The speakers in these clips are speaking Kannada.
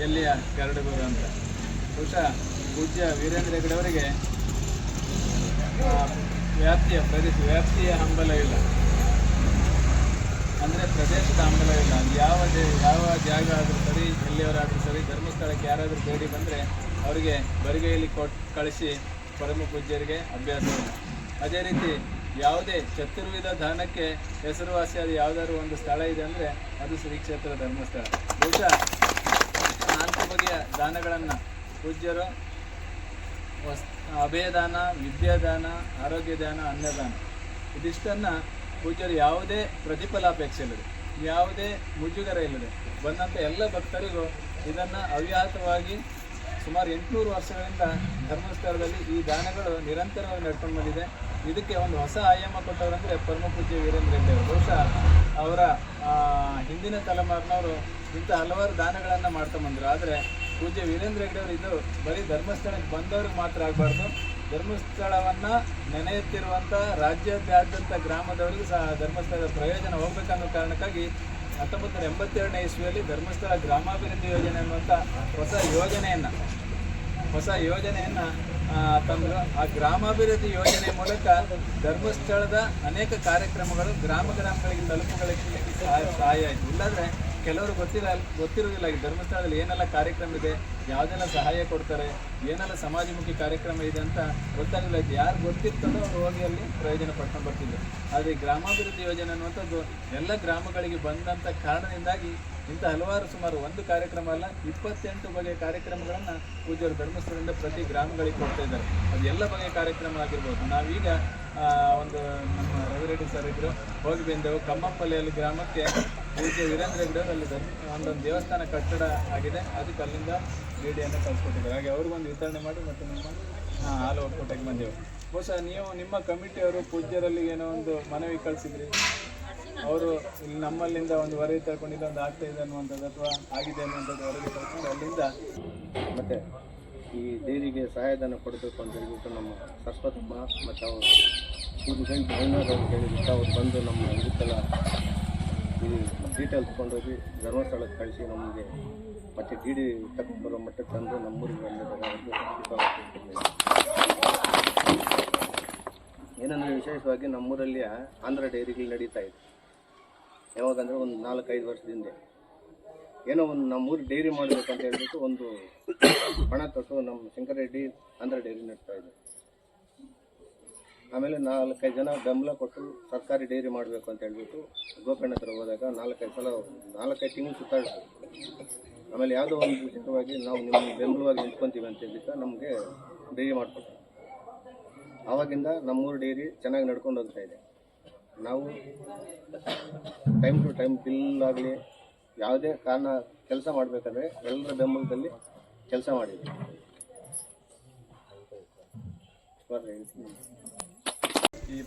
ಎಲ್ಲಿಯ ಕರಡುಗರು ಅಂತ. ಬಹುಶಃ ಪೂಜ್ಯ ವೀರೇಂದ್ರ ಹೆಗಡೆ ಅವರಿಗೆ ಆ, ವ್ಯಾಪ್ತಿಯ ಪ್ರದೇಶ ವ್ಯಾಪ್ತಿಯ ಹಂಬಲವಿಲ್ಲ ಅಂದರೆ ಪ್ರದೇಶದ ಹಂಬಲವಿಲ್ಲ ಯಾವ ದೇ ಯಾವ ಜಾಗ ಆದರೂ ಸರಿ ಎಲ್ಲಿಯವರಾದರೂ ಸರಿ ಧರ್ಮಸ್ಥಳಕ್ಕೆ ಯಾರಾದರೂ ಬೇಡಿ ಬಂದರೆ ಅವರಿಗೆ ಬರಿಗೈಯಲ್ಲಿ ಕೊಟ್ ಕಳಿಸಿ ಪರಮ ಪೂಜ್ಯರಿಗೆ ಅಭ್ಯಾಸವಿಲ್ಲ ಅದೇ ರೀತಿ ಯಾವುದೇ ಚತುರ್ವಿಧ ದಾನಕ್ಕೆ ಹೆಸರುವಾಸಿಯಾದ ಯಾವುದಾದ್ರು ಒಂದು ಸ್ಥಳ ಇದೆ ಅಂದರೆ ಅದು ಶ್ರೀ ಕ್ಷೇತ್ರ ಧರ್ಮಸ್ಥಳ. ಬಹುಶಃ ಬಗೆಯ ದಾನಗಳನ್ನು ಪೂಜ್ಯರು, ವಸ್, ಅಭಯದಾನ, ವಿದ್ಯಾದಾನ ಆರೋಗ್ಯ ದಾನ ಅನ್ನದಾನ. ಇದಿಷ್ಟನ್ನು ಪೂಜ್ಯರು ಯಾವುದೇ ಪ್ರತಿಫಲಾಪೇಕ್ಷೆ ಇಲ್ಲದೆ, ಯಾವುದೇ ಮುಜುಗರ ಇಲ್ಲದೆ ಬಂದಂಥ ಎಲ್ಲ ಭಕ್ತರಿಗೂ ಇದನ್ನು ಅವ್ಯಾಹತವಾಗಿ ಸುಮಾರು ಎಂಟುನೂರು ವರ್ಷಗಳಿಂದ ಧರ್ಮಸ್ಥಳದಲ್ಲಿ ಈ ದಾನಗಳು ನಿರಂತರವಾಗಿ ನಡ್ಕೊಂಡು ಬಂದಿದೆ. ಇದಕ್ಕೆ ಒಂದು ಹೊಸ ಆಯಾಮ ಕೊಟ್ಟವರಂದರೆ ಪರಮ ಪೂಜ್ಯ ವೀರೇಂದ್ರ ಅವರು. ಬಹುಶಃ ಅವರ ಹಿಂದಿನ ತಲೆಮಾರಿನವರು ಇಂಥ ಹಲವಾರು ದಾನಗಳನ್ನು ಮಾಡ್ತಾ ಬಂದರು. ಆದರೆ ಪೂಜ್ಯ ವೀರೇಂದ್ರ ಹೆಗ್ಡೆ ಅವರು ಇದು ಬರೀ ಧರ್ಮಸ್ಥಳಕ್ಕೆ ಬಂದವ್ರಿಗೆ ಮಾತ್ರ ಆಗಬಾರ್ದು. ಧರ್ಮಸ್ಥಳವನ್ನು ನೆನೆಯುತ್ತಿರುವಂಥ ರಾಜ್ಯದಾದ್ಯಂತ ಗ್ರಾಮದವರಿಗೂ ಸಹ ಧರ್ಮಸ್ಥಳದ ಪ್ರಯೋಜನ ಹೋಗ್ಬೇಕನ್ನೋ ಕಾರಣಕ್ಕಾಗಿ ಹತ್ತೊಂಬತ್ತು ನೂರ ಎಂಬತ್ತೆರಡನೇ ಇಸ್ವಿಯಲ್ಲಿ ಧರ್ಮಸ್ಥಳ ಗ್ರಾಮಾಭಿವೃದ್ಧಿ ಯೋಜನೆ ಅನ್ನುವಂಥ ಹೊಸ ಯೋಜನೆಯನ್ನು ಹೊಸ ಯೋಜನೆಯನ್ನು ತಂದರು. ಆ ಗ್ರಾಮಾಭಿವೃದ್ಧಿ ಯೋಜನೆ ಮೂಲಕ ಧರ್ಮಸ್ಥಳದ ಅನೇಕ ಕಾರ್ಯಕ್ರಮಗಳು ಗ್ರಾಮ ಗ್ರಾಮಗಳಿಗೆ ತಲುಪುಗಳಿಗೆ ಸಹಾಯ ಆಯಿತು. ಇಲ್ಲಾಂದರೆ ಕೆಲವರು ಗೊತ್ತಿರ ಗೊತ್ತಿರೋದಿಲ್ಲ ಈ ಧರ್ಮಸ್ಥಳದಲ್ಲಿ ಏನೆಲ್ಲ ಕಾರ್ಯಕ್ರಮ ಇದೆ, ಯಾವುದೆಲ್ಲ ಸಹಾಯ ಕೊಡ್ತಾರೆ, ಏನೆಲ್ಲ ಸಮಾಜಮುಖಿ ಕಾರ್ಯಕ್ರಮ ಇದೆ ಅಂತ ಗೊತ್ತಾಗಿಲ್ಲ ಯಾರು ಗೊತ್ತಿರ್ತದೋ ಅವ್ರು ಹೋಗಿ ಅಲ್ಲಿ ಪ್ರಯೋಜನ ಪಡ್ಕೊಂಡು ಬರ್ತಿದ್ರು. ಆದರೆ ಗ್ರಾಮಾಭಿವೃದ್ಧಿ ಯೋಜನೆ ಅನ್ನುವಂಥದ್ದು ಎಲ್ಲ ಗ್ರಾಮಗಳಿಗೆ ಬಂದಂಥ ಕಾರಣದಿಂದಾಗಿ ಇಂಥ ಹಲವಾರು ಸುಮಾರು ಒಂದು ಕಾರ್ಯಕ್ರಮ ಅಲ್ಲ, ಇಪ್ಪತ್ತೆಂಟು ಬಗೆಯ ಕಾರ್ಯಕ್ರಮಗಳನ್ನು ಪೂಜ್ಯರು ಧರ್ಮಸ್ಥಳದಿಂದ ಪ್ರತಿ ಗ್ರಾಮಗಳಿಗೆ ಕೊಡ್ತಾ ಇದ್ದಾರೆ. ಅದು ಎಲ್ಲ ಬಗೆಯ ಕಾರ್ಯಕ್ರಮ ಆಗಿರ್ಬೋದು. ನಾವೀಗ ಒಂದು ನಮ್ಮ ರವಿರೆಡ್ಡಿ ಸರ್ ಇದ್ದರು ಹೋಗಿ ಬಂದೆವು ಕಮ್ಮಪ್ಪಲ್ಲಿಯಲ್ಲಿ ಗ್ರಾಮಕ್ಕೆ ಪೂಜೆ ವೀರೇಂದ್ರ ಧರ್ಮ ಒಂದೊಂದು ದೇವಸ್ಥಾನ ಕಟ್ಟಡ ಆಗಿದೆ. ಅದಕ್ಕೆ ಅಲ್ಲಿಂದ ಡಿಡಿಯನ್ನು ಕಳಿಸ್ಕೊಟ್ಟಿದ್ದಾರೆ. ಹಾಗೆ ಅವ್ರಿಗೊಂದು ವಿತರಣೆ ಮಾಡಿ ಮತ್ತು ನಿಮ್ಮ ಹಾಲು ಒಕ್ಕೂಟಕ್ಕೆ ಬಂದೆವು. ಬಹುಶಃ ನೀವು ನಿಮ್ಮ ಕಮಿಟಿಯವರು ಪೂಜ್ಯರಲ್ಲಿ ಏನೋ ಒಂದು ಮನವಿ ಕಳಿಸಿದ್ರಿ? ಅವರು ಇಲ್ಲಿ ನಮ್ಮಲ್ಲಿಂದ ಒಂದು ವರದಿ ತಗೊಂಡಿದ್ದು ಒಂದು ಆಗ್ತಾ ಇದೆ ಅನ್ನುವಂಥದ್ದು ಅಥವಾ ಆಗಿದೆ ಅನ್ನುವಂಥದ್ದು ವರದಿ ತಗೊಂಡು ಅಲ್ಲಿಂದ ಮತ್ತು ಈ ಡೈರಿಗೆ ಸಹಾಯಧನ ಕೊಡಬೇಕು ಅಂತ ಹೇಳ್ಬಿಟ್ಟು ನಮ್ಮ ಸರಸ್ವತಮ್ಮ ಮತ್ತು ಅವರು ಸೆಂಟು ಹೆಣ್ಣು ಅಂತ ಹೇಳಿಬಿಟ್ಟು ಅವ್ರು ಬಂದು ನಮ್ಮ ಇದಕ್ಕೆಲ್ಲ ಈ ಡೀಟೇಲ್ ತೊಗೊಂಡೋಗಿ ಧರ್ಮಸ್ಥಳಕ್ಕೆ ಕಳಿಸಿ ನಮಗೆ ಮತ್ತು ಡಿ ಡಿ ತಗೊಂಡು ಬರೋ ಮಟ್ಟಕ್ಕೆ ತಂದು ನಮ್ಮೂರಿಗೆ ಬಂದಿದ್ದಾರೆ. ಏನಂದರೆ ವಿಶೇಷವಾಗಿ ನಮ್ಮೂರಲ್ಲಿ ಆಂಧ್ರ ಡೈರಿಗಳು ನಡೀತಾ ಇದೆ. ಯಾವಾಗಂದರೆ ಒಂದು ನಾಲ್ಕೈದು ವರ್ಷದಿಂದ. ಏನೋ ಒಂದು ನಮ್ಮೂರು ಡೈರಿ ಮಾಡಬೇಕು ಅಂತ ಹೇಳ್ಬಿಟ್ಟು ಒಂದು ಹಣ ತೊಟ್ಟು ನಮ್ಮ ಶಂಕರರೆಡ್ಡಿ ಆಂಧ್ರ ಡೈರಿ ನಡೆಸ್ತಾ ಇದೆ. ಆಮೇಲೆ ನಾಲ್ಕೈದು ಜನ ಬೆಂಬಲ ಕೊಟ್ಟು ಸರ್ಕಾರಿ ಡೈರಿ ಮಾಡಬೇಕು ಅಂತ ಹೇಳ್ಬಿಟ್ಟು ಗೋಕರ್ಣ ಹತ್ರ ಹೋದಾಗ ನಾಲ್ಕೈದು ಸಲ ನಾಲ್ಕೈದು ತಿಂಗಳು ಸುತ್ತಾಡಿದ್ರು ಆಮೇಲೆ ಯಾವುದೋ ಒಂದು ವಿಷಯವಾಗಿ ನಾವು ನಿಮ್ಮ ಬೆಂಬಲವಾಗಿ ನಿಂತ್ಕೊಂತೀವಿ ಅಂತ ಹೇಳ್ಬಿಟ್ಟು ನಮಗೆ ಡೈರಿ ಮಾಡಿಕೊಟ್ರು. ಆವಾಗಿಂದ ನಮ್ಮೂರು ಡೈರಿ ಚೆನ್ನಾಗಿ ನಡ್ಕೊಂಡು ಹೋಗ್ತಾ ಇದೆ. ನಾವು ಟೈಮ್ ಟು ಟೈಮ್ ಬಿಲ್ ಆಗಲಿ ಯಾವುದೇ ಕಾರಣ ಕೆಲಸ ಮಾಡಬೇಕಂದ್ರೆ ಎಲ್ಲರ ಬೆಂಬಲದಲ್ಲಿ ಕೆಲಸ ಮಾಡಿದ್ವಿ ಈ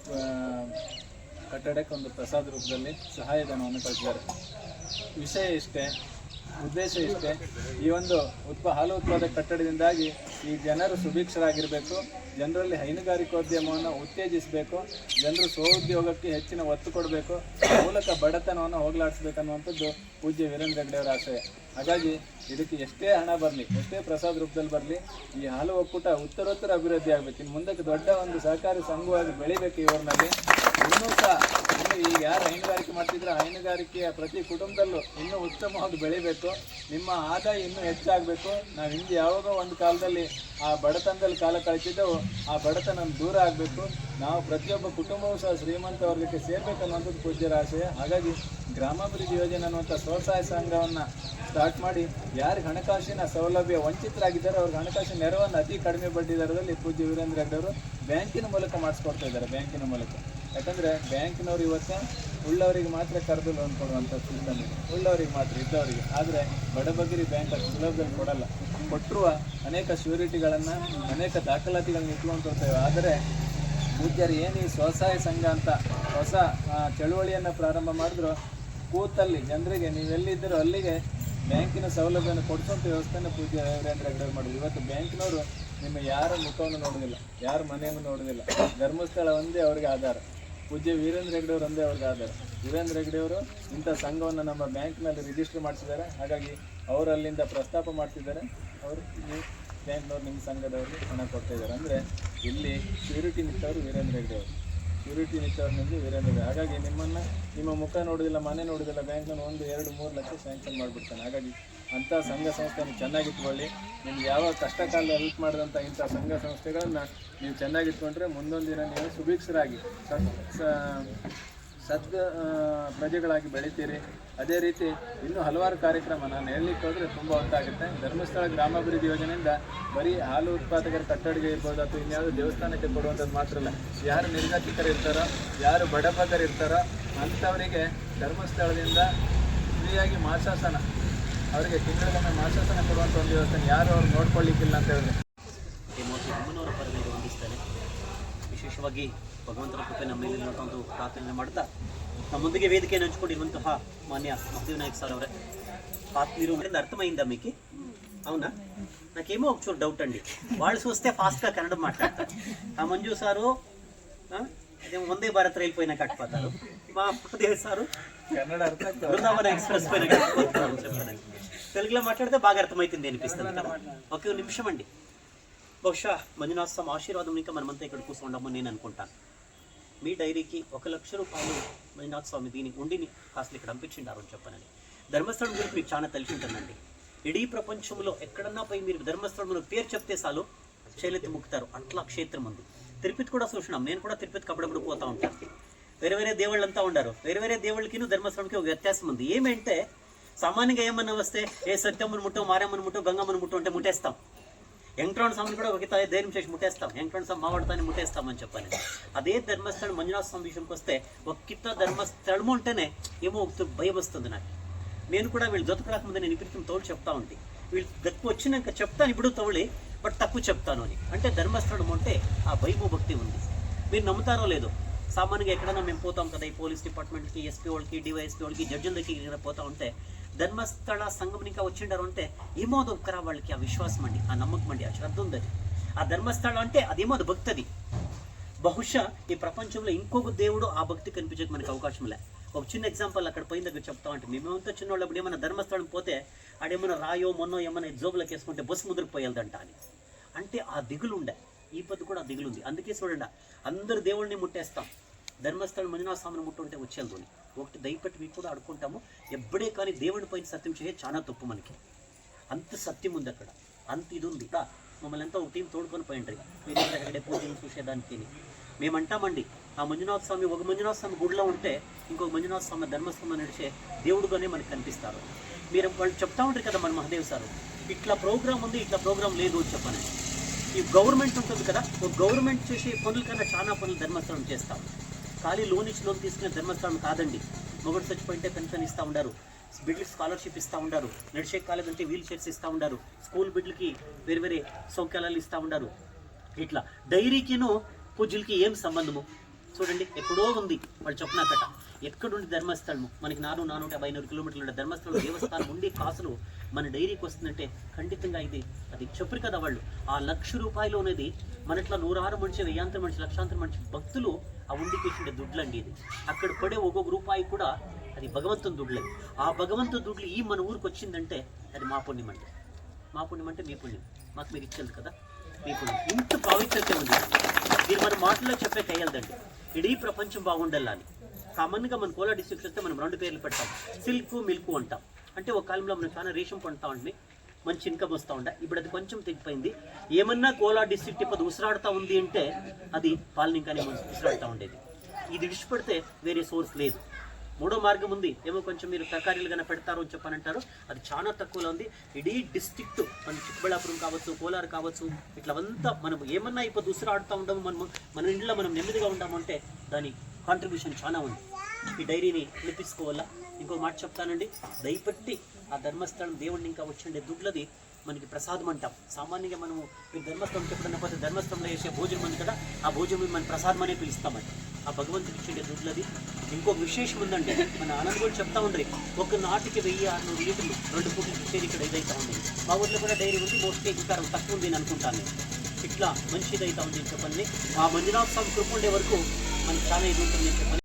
ಕಟ್ಟಡಕ್ಕೆ ಒಂದು ಪ್ರಸಾದ ರೂಪದಲ್ಲಿ ಸಹಾಯಧನವನ್ನು ಕಳಿಸಿದ್ದಾರೆ. ವಿಷಯ ಇಷ್ಟೇ. ಉದ್ದೇಶ ಇಷ್ಟೇ. ಈ ಒಂದು ಉತ್ಪ, ಹಾಲು ಉತ್ಪಾದಕ ಕಟ್ಟಡದಿಂದಾಗಿ ಈ ಜನರು ಸುಭಿಕ್ಷರಾಗಿರಬೇಕು. ಜನರಲ್ಲಿ ಹೈನುಗಾರಿಕೋದ್ಯಮವನ್ನು ಉತ್ತೇಜಿಸಬೇಕು. ಜನರು ಸ್ವಉದ್ಯೋಗಕ್ಕೆ ಹೆಚ್ಚಿನ ಒತ್ತು ಕೊಡಬೇಕು. ಮೂಲಕ ಬಡತನವನ್ನು ಹೋಗಲಾಡಿಸ್ಬೇಕನ್ನುವಂಥದ್ದು ಪೂಜ್ಯ ವೀರೇಂದ್ರ ಹೆಗ್ಡೆ ಅವರ ಆಶಯ. ಹಾಗಾಗಿ ಇದಕ್ಕೆ ಎಷ್ಟೇ ಹಣ ಬರಲಿ, ಎಷ್ಟೇ ಪ್ರಸಾದ ರೂಪದಲ್ಲಿ ಬರಲಿ, ಈ ಹಾಲು ಒಕ್ಕೂಟ ಉತ್ತರೋತ್ತರ ಅಭಿವೃದ್ಧಿ ಆಗಬೇಕು. ಇನ್ನು ಮುಂದಕ್ಕೆ ದೊಡ್ಡ ಒಂದು ಸಹಕಾರಿ ಸಂಘವಾಗಿ ಬೆಳಿಬೇಕು ಈ ಊರಿನಲ್ಲಿ. ಇನ್ನೂ ಸಹ, ಇನ್ನು ಈಗ ಯಾರು ಹೈನುಗಾರಿಕೆ ಮಾಡ್ತಿದ್ರೆ ಹೈನುಗಾರಿಕೆಯ ಪ್ರತಿ ಕುಟುಂಬದಲ್ಲೂ ಇನ್ನೂ ಉತ್ತಮವಾಗಿ ಬೆಳಿಬೇಕು. ನಿಮ್ಮ ಆದಾಯ ಇನ್ನೂ ಹೆಚ್ಚಾಗಬೇಕು. ನಾವು ಹಿಂದೆ ಯಾವಾಗೋ ಒಂದು ಕಾಲದಲ್ಲಿ ಆ ಬಡತನದಲ್ಲಿ ಕಾಲ ಕಳಿತಿದ್ದೆವು. ಆ ಬಡತನ ದೂರ ಆಗಬೇಕು. ನಾವು ಪ್ರತಿಯೊಬ್ಬ ಕುಟುಂಬವೂ ಸಹ ಶ್ರೀಮಂತ ವರ್ಗಕ್ಕೆ ಸೇರ್ಬೇಕನ್ನುವಂಥದ್ದು ಪೂಜ್ಯರ ಆಶಯ ಹಾಗಾಗಿ ಗ್ರಾಮಾಭಿವೃದ್ಧಿ ಯೋಜನೆ ಅನ್ನುವಂಥ ಸ್ವಸಹಾಯ ಸಂಘವನ್ನು ಸ್ಟಾರ್ಟ್ ಮಾಡಿ, ಯಾರಿಗೆ ಹಣಕಾಸಿನ ಸೌಲಭ್ಯ ವಂಚಿತರಾಗಿದ್ದಾರೆ, ಅವ್ರಿಗೆ ಹಣಕಾಸಿನ ನೆರವನ್ನು ಅತಿ ಕಡಿಮೆ ಬಡ್ಡಿ ದರದಲ್ಲಿ ಪೂಜ್ಯ ವೀರೇಂದ್ರ ಅವರು ಬ್ಯಾಂಕಿನ ಮೂಲಕ ಮಾಡಿಸ್ಕೊಡ್ತಾ ಇದ್ದಾರೆ, ಬ್ಯಾಂಕಿನ ಮೂಲಕ. ಯಾಕಂದರೆ ಬ್ಯಾಂಕ್ನವ್ರು ಇವತ್ತು ಉಳ್ಳವರಿಗೆ ಮಾತ್ರ ಕರೆದು ಲೋನ್ ಕೊಡುವಂಥ ಸಿಸ್ಟಮ್ ಇದೆ. ಉಳ್ಳವರಿಗೆ ಮಾತ್ರ, ಇದ್ದವರಿಗೆ. ಆದರೆ ಬಡಬಗಿರಿ ಬ್ಯಾಂಕ್ ಅಷ್ಟು ಸುಲಭದಲ್ಲಿ ಕೊಡಲ್ಲ. ಕೊಟ್ಟಿರುವ ಅನೇಕ ಶ್ಯೂರಿಟಿಗಳನ್ನು ಅನೇಕ ದಾಖಲಾತಿಗಳನ್ನ ಇಟ್ಕೊಂಡು ಕೊಡ್ತೇವೆ ಆದರೆ ಪೂಜ್ಯರು ಏನು ಈ ಸ್ವಸಹಾಯ ಸಂಘ ಅಂತ ಹೊಸ ಚಳುವಳಿಯನ್ನು ಪ್ರಾರಂಭ ಮಾಡಿದ್ರು, ಕೂತಲ್ಲಿ ಜನರಿಗೆ ನೀವೆಲ್ಲಿದ್ದರೂ ಅಲ್ಲಿಗೆ ಬ್ಯಾಂಕಿನ ಸೌಲಭ್ಯವನ್ನು ಕೊಡಿಸುವಂಥ ವ್ಯವಸ್ಥೆಯನ್ನು ಪೂಜ್ಯ ವೀರೇಂದ್ರ ಹೆಗ್ಡೆ ಮಾಡಿದ್ರು. ಇವತ್ತು ಬ್ಯಾಂಕಿನವರು ನಿಮ್ಮ ಯಾರ ಮುಖವನ್ನು ನೋಡೋದಿಲ್ಲ, ಯಾರ ಮನೆಯನ್ನು ನೋಡೋದಿಲ್ಲ. ಧರ್ಮಸ್ಥಳ ಒಂದೇ ಅವರಿಗೆ ಆಧಾರ. ಪೂಜ್ಯ ವೀರೇಂದ್ರ ಹೆಗ್ಡೆ ಅವರು ಒಂದೇ ಅವ್ರಿಗೆ ಆಧಾರ. ವೀರೇಂದ್ರ ಹೆಗ್ಡೆ ಅವರು ಇಂಥ ಸಂಘವನ್ನು ನಮ್ಮ ಬ್ಯಾಂಕ್ನಲ್ಲಿ ರಿಜಿಸ್ಟರ್ ಮಾಡಿಸಿದ್ದಾರೆ. ಹಾಗಾಗಿ ಅವರು ಅಲ್ಲಿಂದ ಪ್ರಸ್ತಾಪ ಮಾಡ್ತಿದ್ದಾರೆ. ಅವರು ಬ್ಯಾಂಕ್ನವ್ರು ನಿಮ್ಮ ಸಂಘದವ್ರಿಗೆ ಹಣ ಕೊಡ್ತಾ ಇದ್ದಾರೆ. ಅಂದರೆ ಇಲ್ಲಿ ಶ್ಯೂರಿಟಿ ನಿಂತವರು ವೀರೇಂದ್ರ ಹೆಗ್ಡೆ ಅವರು. ಶ್ಯೂರಿಟಿ ನಿಂತವ್ರನಿಂದ ವೀರೇಂದ್ರ ಹೆಗ್ಡೆ. ಹಾಗಾಗಿ ನಿಮ್ಮನ್ನು ನಿಮ್ಮ ಮುಖ ನೋಡೋದಿಲ್ಲ, ಮನೆ ನೋಡೋದಿಲ್ಲ ಬ್ಯಾಂಕ್ನ ಒಂದು, ಎರಡು, ಮೂರು ಲಕ್ಷ ಸ್ಯಾಂಕ್ಷನ್ ಮಾಡಿಬಿಡ್ತಾನೆ. ಹಾಗಾಗಿ ಅಂಥ ಸಂಘ ಸಂಸ್ಥೆಯನ್ನು ಚೆನ್ನಾಗಿಟ್ಕೊಳ್ಳಿ ನಿಮ್ಗೆ ಯಾವ ಕಷ್ಟ ಹೆಲ್ಪ್ ಮಾಡಿದಂಥ ಇಂಥ ಸಂಘ ಸಂಸ್ಥೆಗಳನ್ನು ನೀವು ಚೆನ್ನಾಗಿಟ್ಕೊಂಡ್ರೆ ಮುಂದೊಂದು ದಿನ ನೀವು ಸುಭಿಕ್ಷರಾಗಿ ಸದ್ ಪ್ರಜೆಗಳಾಗಿ ಬೆಳಿತೀರಿ. ಅದೇ ರೀತಿ ಇನ್ನೂ ಹಲವಾರು ಕಾರ್ಯಕ್ರಮ ನಾನು ಹೇಳಲಿಕ್ಕೆ ಹೋದರೆ ತುಂಬ ಹೊತ್ತಾಗುತ್ತೆ ಧರ್ಮಸ್ಥಳ ಗ್ರಾಮಾಭಿವೃದ್ಧಿ ಯೋಜನೆಯಿಂದ ಬರೀ ಹಾಲು ಉತ್ಪಾದಕರ ಕಟ್ಟಡಿಗೆ ಇರ್ಬೋದು ಅಥವಾ ಇನ್ಯಾವುದೋ ದೇವಸ್ಥಾನಕ್ಕೆ ಕೊಡುವಂಥದ್ದು ಮಾತ್ರ ಅಲ್ಲ, ಯಾರು ನಿರ್ಗತಿಕರು ಇರ್ತಾರೋ, ಯಾರು ಬಡಬಗರು ಇರ್ತಾರೋ ಅಂಥವರಿಗೆ ಧರ್ಮಸ್ಥಳದಿಂದ ಫ್ರೀಯಾಗಿ ಮಾಸಾಸನ ಅವರಿಗೆ ತಿಂಗಳಿಗೊಮ್ಮೆ ಮಾಸಾಸನ ಕೊಡುವಂತ ಒಂದು ವ್ಯವಸ್ಥೆ ಯಾರು ಅವ್ರು ನೋಡ್ಕೊಳ್ಳಿಕ್ಕಿಲ್ಲ ಅಂತ ಹೇಳಿದ್ರೆ ಅಮ್ಮನವರ ಪರವಾಗಿ ವಂದಿಸ್ತಾನೆ. ವಿಶೇಷವಾಗಿ ಭಗವಂತನ ಕೃಪೆ ನಮ್ಮ ಮೇಲೆ ಒಂದು ಪ್ರಾರ್ಥನೆ ಮಾಡ್ತಾ ನಮ್ಮೊಂದಿಗೆ ವೇದಿಕೆಯನ್ನು ಹಂಚಿಕೊಂಡಿರುವಂತಹ ಮಾನ್ಯ ಮಹದೇವ್ ನಾಯಕ್ ಸರ್ ಅವರೇ. ಪಾತ್ನಿರು ಅರ್ಥಮಯಿಂದ ಮಿಕ್ಕಿ అవునా నాకేమో ఒక ಡೌಟ್ ಅಂಡಿ ಭಾಳ వాళ్ళు చూస్తే ಕನ್ನಡ కన్నడ ಆ ಮಂಜು ಸಾರು ಹಾಂ ఆ, అదేమో వందే భారత్ రైలు పైన కట్టుపోతారు మా మహదేవ్ సారు ಕನ್ನಡ ಅರ್ಥ ಆಗ್ತದೆ బృందావన ఎక్స్ప్రెస్ పైన కట్టుకుపోతారు చెప్పడానికి తెలుగులో మాట్లాడితే బాగా అర్థమవుతుంది అనిపిస్తుంది కదా ఒకే నిమిషం అండి బహుశా మంజునాథ్ స్వామి ఆశీర్వాదం ఇంకా మనమంతా ఇక్కడ కూర్చుండమని నేను అనుకుంటాను మీ డైరీకి ఒక లక్ష రూపాయలు మంజునాథ్ స్వామి దీని ఉండిని కాస్త ఇక్కడ పంపించిండారు అని చెప్పనని ధర్మస్థలం గురించి మీకు చాలా తెలిసి ఉంటుందండి ఇడీ ప్రపంచంలో ఎక్కడన్నా పోయి మీరు ధర్మస్థలంలో పేరు చెప్తే చాలు చేలెత్తి ముక్కుతారు అట్లా క్షేత్రం ఉంది తిరుపతి కూడా చూసినాం. నేను కూడా తిరుపతికి అప్పుడప్పుడు పోతా ఉంటాను వేరే వేరే దేవుళ్ళంతా ఉండరు. వేరే వేరే దేవుళ్ళకి ధర్మస్థలంకి ఒక వ్యత్యాసం ఉంది. ఏమంటే సామాన్యంగా ఏమన్నా వస్తే ఏ సత్యమ్మను ముట్టో మారమ్మను ముట్టో గంగమ్మను ముట్టో అంటే ముట్టేస్తాం. వెంకటరమణ స్వామిని కూడా ఒక ధైర్యం చేసి ముట్టేస్తాం. వెంకటరమణ స్వామి మావాడుతాన్ని ముట్టేస్తామని చెప్పాలి. అదే ధర్మస్థలం మంజునాథ స్వామి విషయంకి వస్తే ఒక కిత్త ధర్మస్థలము అంటేనే ఏమో ఒక భయం వస్తుంది నాకు. నేను కూడా వీళ్ళు జొతకు రాకముందే నేను ఇప్పటికీ తోడు చెప్తా ఉంటే. వీళ్ళు దక్కు వచ్చినాక చెప్తాను ఇప్పుడు తోళి బట్ తక్కువ చెప్తాను అని. అంటే ధర్మస్థలం అంటే ఆ భయము భక్తి ఉంది. మీరు నమ్ముతారో లేదో. సామాన్యంగా ఎక్కడైనా మేము పోతాం కదా ఈ పోలీస్ డిపార్ట్మెంట్కి ఎస్పీ వాళ్ళకి డివైఎస్పీ వాళ్ళకి జడ్జిల దగ్గరికి పోతా ఉంటే ధర్మస్థల సంఘం ఇంకా వచ్చిండారు అంటే ఏమో దొక్కరా వాళ్ళకి ఆ విశ్వాసం అండి ఆ నమ్మకం అండి ఆ శ్రద్ధ ఉంది అది. ఆ ధర్మస్థలం అంటే అదేమో అది భక్తి అది. బహుశా ఈ ప్రపంచంలో ఇంకొక దేవుడు ఆ భక్తి కనిపించక మనకి అవకాశం లే. ఒక చిన్న ఎగ్జాంపుల్ అక్కడ పోయిన దగ్గర చెప్తా అంటే మేమేమంతా చిన్నవాళ్ళు ఏమైనా ధర్మస్థలం పోతే ఆడేమైనా రాయో మొన్నో ఏమైనా జోబులకు వేసుకుంటే బస్సు ముదిరిపోయేదంట అని. అంటే ఆ దిగులు ఉండే ఈ పొద్దు కూడా ఆ దిగులు ఉంది అందుకే చూడండి అందరు దేవుడిని ముట్టేస్తాం. ధర్మస్థలం మంజునాథ స్వామిని ముట్టుంటే వచ్చేది ఒకటి దయపట్టి మీకు కూడా అడుకుంటాము ఎప్పుడే కానీ దేవుడి పైన సత్యం చేయ చాలా తప్పు మనకి. అంత సత్యం ఉంది అక్కడ. అంత ఇది ఉంది. ఇక్కడ మమ్మల్ని అంతా ఒక టీం తోడుకొని పోయిండ్రి. మీరు అక్కడే పూజలు చూసేదానికి మేమంటామండి ఆ మంజునాథ స్వామి ఒక మంజునాథ స్వామి గుడిలో ఉంటే ఇంకొక మంజునాథ స్వామి ధర్మస్థలం నడిచే దేవుడుగానే మనకు కనిపిస్తారు. మీరు వాళ్ళు చెప్తా ఉంటారు కదా మన మహాదేవ్ సారు ఇట్లా ప్రోగ్రామ్ ఉంది ఇట్లా ప్రోగ్రామ్ లేదు అని చెప్పని. ఈ గవర్నమెంట్ ఉంటుంది కదా గవర్నమెంట్ చేసే పనుల కన్నా చాలా పనులు ధర్మస్థలం చేస్తాం. ఖాళీ లోన్ ఇచ్చి లోన్ తీసుకునే ధర్మస్థలం కాదండి. మొగుడు చచ్చిపోయింటే పెన్షన్ ఇస్తూ ఉండారు బిడ్లకి స్కాలర్షిప్ ఇస్తూ ఉండారు నడిచే అంటే వీల్ చైర్స్ ఇస్తూ ఉండారు స్కూల్ బిడ్లకి వేరే వేరే సౌకర్యాలు ఇస్తూ ఉండారు. ఇట్లా డైరీకిను పూజలకి ఏం సంబంధము? చూడండి ఎప్పుడో ఉంది వాళ్ళు చెప్పినాకట ఎక్కడుండి ధర్మస్థలము? మనకి నాలుగు నానూట యాభై ఐనూరు కిలోమీటర్లు ఉండే ధర్మస్థలం దేవస్థానం ఉండి కాసులు మన డైరీకి వస్తుందంటే ఖండితంగా ఇది అది చెప్పరు కదా వాళ్ళు. ఆ లక్ష రూపాయలు అనేది మనట్లా నూరారు మనిషి వెయ్యాంతర మనిషి లక్షాంతర మనిషి భక్తులు ఆ ఉండికి దుడ్లు దుడ్లండి ఇది. అక్కడ పడే ఒక్కొక్క రూపాయి కూడా అది భగవంతుని దుడ్లే. ఆ భగవంతుని దుడ్లు ఈ మన ఊరికి వచ్చిందంటే అది మా పుణ్యం అంటే మా పుణ్యం అంటే మీ పుణ్యం. మాకు మీరు ఇచ్చేది కదా మీ పుణ్యం. ఇంత పవిత్రత ఉంది. మీరు మన మాటల్లో చెప్పే కయ్యలదండి. ఇడీ ప్రపంచం బాగుండాలని. కామన్గా మన కోలా డిస్ట్రిక్ట్ వస్తే మనం రెండు పేర్లు పెడతాం సిల్క్ మిల్క్ అంటాం. అంటే ఒక కాలంలో మనం చాలా రేషం కొంటా ఉండి మంచి ఇన్కమ్ వస్తూ ఉండే. ఇప్పుడు అది కొంచెం తెగిపోయింది. ఏమన్నా కోలా డిస్ట్రిక్ట్ ఇప్పుడు ఉసిరాడుతూ ఉంది అంటే అది పాలనింకానే మనం ఉసిరాడుతూ ఉండేది. ఇది విడిచిపెడితే వేరే సోర్స్ లేదు. మూడో మార్గం ఉంది. ఏమో కొంచెం మీరు తరకారీలు కన్నా పెడతారు అని చెప్పని అంటారు అది చాలా తక్కువలో ఉంది. ఇడీ డిస్ట్రిక్ట్ మన చిక్కబళ్ళాపురం కావచ్చు కోలారు కావచ్చు ఇట్లా అంతా మనం ఏమన్నా ఇప్పుడు ఉసిరు ఆడుతూ ఉండము మనము మన ఇంట్లో మనం నెమ్మదిగా ఉండమంటే దాని కాంట్రిబ్యూషన్ చాలా ఉంది. ఈ డైరీని నిలిపించుకోవాలా ఇంకో మాట చెప్తానండి. దయపట్టి ఆ ధర్మస్థలం దేవుడిని ఇంకా వచ్చిండే దుడ్లది మనకి ప్రసాదం అంటాం. సామాన్యంగా మనము మీరు ధర్మస్థలం చెప్పడం పోతే ధర్మస్థలంలో వేసే భోజనం ఉంది కదా ఆ భోజనం మన ప్రసాదం అనే పిలుస్తామండి. ఆ భగవంతుడికి ఇచ్చిండే దుడ్లది. ఇంకొక విశేషం ఉందండి. మన ఆనంద్ కూడా చెప్తా ఉండ్రి ఒక నాటికి వెయ్యి ఆరు లీటర్లు రెండు పూటలు ఇచ్చేది ఇక్కడ ఇదైతా ఉంది. మా ఊర్లో కూడా డైరీ ఉంది. మోస్ట్లీ ఇంకా తక్కువ ఉంది అని అనుకుంటాను ఇట్లా మంచిదైతే ఉంది చెప్పండి. ఆ మంజునాథ్ స్వామి కృప ఉండే వరకు మనకు చాలా ఇది ఉంటుంది చెప్పండి.